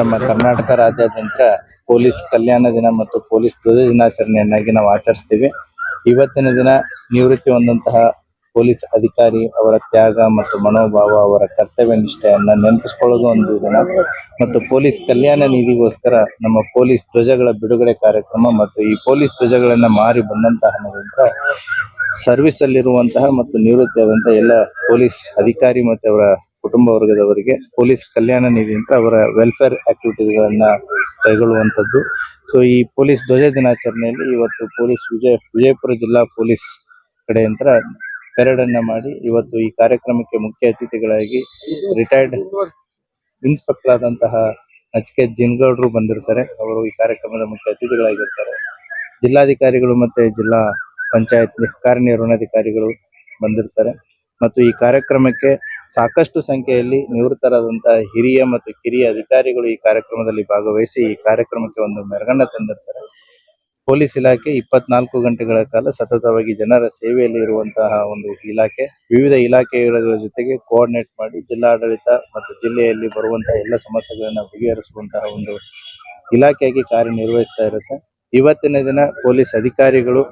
ನಮ್ಮ ಕರ್ನಾಟಕ ರಾಜ್ಯಾದ್ಯಂತ ಪೊಲೀಸ್ ಕಲ್ಯಾಣ ದಿನ ಮತ್ತು ಪೊಲೀಸ್ ಧ್ವಜ ದಿನಾಚರಣೆಯನ್ನಾಗಿ ನಾವು ಆಚರಿಸ್ತೀವಿ. ಇವತ್ತಿನ ದಿನ ನಿವೃತ್ತಿ ಹೊಂದಂತಹ ಪೊಲೀಸ್ ಅಧಿಕಾರಿ ಅವರ ತ್ಯಾಗ ಮತ್ತು ಮನೋಭಾವ, ಅವರ ಕರ್ತವ್ಯ ನಿಷ್ಠೆಯನ್ನ ನೆನಪಿಸ್ಕೊಳ್ಳೋದು ಒಂದು ದಿನ. ಮತ್ತು ಪೊಲೀಸ್ ಕಲ್ಯಾಣ ನಿಧಿಗೋಸ್ಕರ ನಮ್ಮ ಪೊಲೀಸ್ ಧ್ವಜಗಳ ಬಿಡುಗಡೆ ಕಾರ್ಯಕ್ರಮ ಮತ್ತು ಈ ಪೊಲೀಸ್ ಧ್ವಜಗಳನ್ನ ಮಾರಿ ಬಂದಂತಹ ಸರ್ವಿಸ್ ಅಲ್ಲಿರುವಂತಹ ಮತ್ತು ನಿವೃತ್ತಿಯಾದಂತಹ ಎಲ್ಲ ಪೊಲೀಸ್ ಅಧಿಕಾರಿ ಮತ್ತು ಅವರ ಕುಟುಂಬ ವರ್ಗದವರಿಗೆ ಪೊಲೀಸ್ ಕಲ್ಯಾಣ ನಿಧಿ ಅಂತ ಅವರ ವೆಲ್ಫೇರ್ ಆಕ್ಟಿವಿಟಿಗಳನ್ನ ಕೈಗೊಳ್ಳುವಂತದ್ದು ಸೊ ಈ ಪೊಲೀಸ್ ಧ್ವಜ ದಿನಾಚರಣೆಯಲ್ಲಿ ಇವತ್ತು ಪೊಲೀಸ್ ವಿಜಯ, ವಿಜಯಪುರ ಜಿಲ್ಲಾ ಪೊಲೀಸ್ ಕಡೆಯಿಂದ ಪೆರೇಡ್ ಅನ್ನ ಮಾಡಿ ಇವತ್ತು ಈ ಕಾರ್ಯಕ್ರಮಕ್ಕೆ ಮುಖ್ಯ ಅತಿಥಿಗಳಾಗಿ ರಿಟೈರ್ಡ್ ಇನ್ಸ್ಪೆಕ್ಟರ್ ಆದಂತಹ ನಚಿಕೆ ಜಿನ್ಗೌಡ್ರು ಬಂದಿರ್ತಾರೆ. ಅವರು ಈ ಕಾರ್ಯಕ್ರಮದ ಮುಖ್ಯ ಅತಿಥಿಗಳಾಗಿರ್ತಾರೆ. ಜಿಲ್ಲಾಧಿಕಾರಿಗಳು ಮತ್ತೆ ಜಿಲ್ಲಾ ಪಂಚಾಯತ್ ಕಾರ್ಯನಿರ್ವಹಣಾಧಿಕಾರಿಗಳು ಬಂದಿರ್ತಾರೆ. ಮತ್ತು ಈ ಕಾರ್ಯಕ್ರಮಕ್ಕೆ ಸಾಕಷ್ಟು ಸಂಖ್ಯೆಯಲ್ಲಿ ನಿವೃತ್ತರಾದಂತಹ ಹಿರಿಯ ಮತ್ತು ಕಿರಿಯ ಅಧಿಕಾರಿಗಳು ಈ ಕಾರ್ಯಕ್ರಮದಲ್ಲಿ ಭಾಗವಹಿಸಿ ಈ ಕಾರ್ಯಕ್ರಮಕ್ಕೆ ಒಂದು ಮೆರಗನ್ನ ತಂದಿರ್ತಾರೆ. ಪೊಲೀಸ್ ಇಲಾಖೆ ಇಪ್ಪತ್ನಾಲ್ಕು ಗಂಟೆಗಳ ಕಾಲ ಸತತವಾಗಿ ಜನರ ಸೇವೆಯಲ್ಲಿ ಇರುವಂತಹ ಒಂದು ಇಲಾಖೆ. ವಿವಿಧ ಇಲಾಖೆಗಳ ಜೊತೆಗೆ ಕೋಆರ್ಡಿನೇಟ್ ಮಾಡಿ ಜಿಲ್ಲಾಡಳಿತ ಮತ್ತು ಜಿಲ್ಲೆಯಲ್ಲಿ ಬರುವಂತಹ ಎಲ್ಲ ಸಮಸ್ಯೆಗಳನ್ನು ಬಗೆಹರಿಸುವಂತಹ ಒಂದು ಇಲಾಖೆಯಾಗಿ ಕಾರ್ಯನಿರ್ವಹಿಸ್ತಾ ಇರುತ್ತೆ. ಇವತ್ತಿನ ದಿನ ಪೊಲೀಸ್ ಅಧಿಕಾರಿಗಳು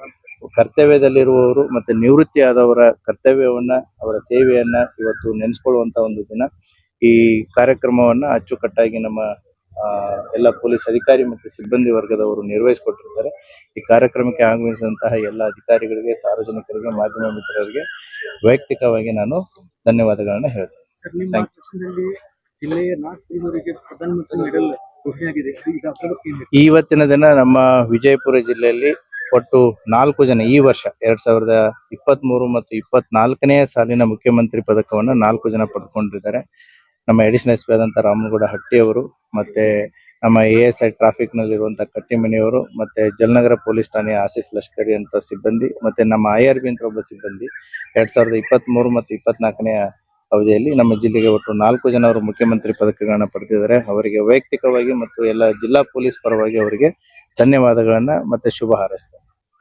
ಕರ್ತವ್ಯದಲ್ಲಿರುವವರು ಮತ್ತೆ ನಿವೃತ್ತಿ ಆದವರ ಕರ್ತವ್ಯವನ್ನ ಅವರ ಸೇವೆಯನ್ನ ಇವತ್ತು ನೆನೆಸ್ಕೊಳ್ಳುವಂತ ಒಂದು ದಿನ. ಈ ಕಾರ್ಯಕ್ರಮವನ್ನ ಅಚ್ಚುಕಟ್ಟಾಗಿ ನಮ್ಮ ಎಲ್ಲ ಪೊಲೀಸ್ ಅಧಿಕಾರಿ ಮತ್ತು ಸಿಬ್ಬಂದಿ ವರ್ಗದವರು ನಿರ್ವಹಿಸಿಕೊಟ್ಟಿರ್ತಾರೆ. ಈ ಕಾರ್ಯಕ್ರಮಕ್ಕೆ ಆಗಮಿಸಿದಂತಹ ಎಲ್ಲ ಅಧಿಕಾರಿಗಳಿಗೆ ಸಾರ್ವಜನಿಕರಿಗೆ ಮಾಧ್ಯಮ ಮಿತ್ರರಿಗೆ ವೈಯಕ್ತಿಕವಾಗಿ ನಾನು ಧನ್ಯವಾದಗಳನ್ನ ಹೇಳ್ತೇನೆ? ಇವತ್ತಿನ ದಿನ ನಮ್ಮ ವಿಜಯಪುರ ಜಿಲ್ಲೆಯಲ್ಲಿ ಒಟ್ಟು ನಾಲ್ಕು ಜನ ಈ ವರ್ಷ, ಎರಡ್ ಸಾವಿರದ ಇಪ್ಪತ್ತ್ ಮೂರು ಮತ್ತು ಇಪ್ಪತ್ನಾಲ್ಕನೇ ಸಾಲಿನ ಮುಖ್ಯಮಂತ್ರಿ ಪದಕವನ್ನು ನಾಲ್ಕು ಜನ ಪಡೆದುಕೊಂಡಿದ್ದಾರೆ. ನಮ್ಮ ಎಡಿಷನಲ್ ಎಸ್ ಪಿ ಆದಂಥ ರಾಮನಗೌಡ ಹಟ್ಟಿಯವರು ಮತ್ತೆ ನಮ್ಮ ಎ ಎಸ್ ಐ ಟ್ರಾಫಿಕ್ ನಲ್ಲಿರುವಂತಹ ಕಟ್ಟಿಮನಿಯವರು ಮತ್ತೆ ಜಲನಗರ ಪೊಲೀಸ್ ಠಾಣೆಯ ಆಸಿಫ್ ಲಷ್ಕರಿ ಅಂತ ಸಿಬ್ಬಂದಿ ಮತ್ತೆ ನಮ್ಮ ಐ ಆರ್ ಬಿ ಅಂತ ಒಬ್ಬ ಸಿಬ್ಬಂದಿ. ಎರಡ್ ಸಾವಿರದ ಇಪ್ಪತ್ತ್ ಮೂರು ಮತ್ತು ಇಪ್ಪತ್ನಾಲ್ಕನೇ ಅವಧಿಯಲ್ಲಿ ನಮ್ಮ ಜಿಲ್ಲೆಗೆ ಒಟ್ಟು ನಾಲ್ಕು ಜನ ಅವರು ಮುಖ್ಯಮಂತ್ರಿ ಪದಕಗಳನ್ನ ಪಡೆದಿದ್ದಾರೆ. ಅವರಿಗೆ ವೈಯಕ್ತಿಕವಾಗಿ ಮತ್ತು ಎಲ್ಲ ಜಿಲ್ಲಾ ಪೊಲೀಸ್ ಪರವಾಗಿ ಅವರಿಗೆ ಧನ್ಯವಾದಗಳನ್ನ ಮತ್ತೆ ಶುಭ ಹಾರೈಸ್ತೇನೆ.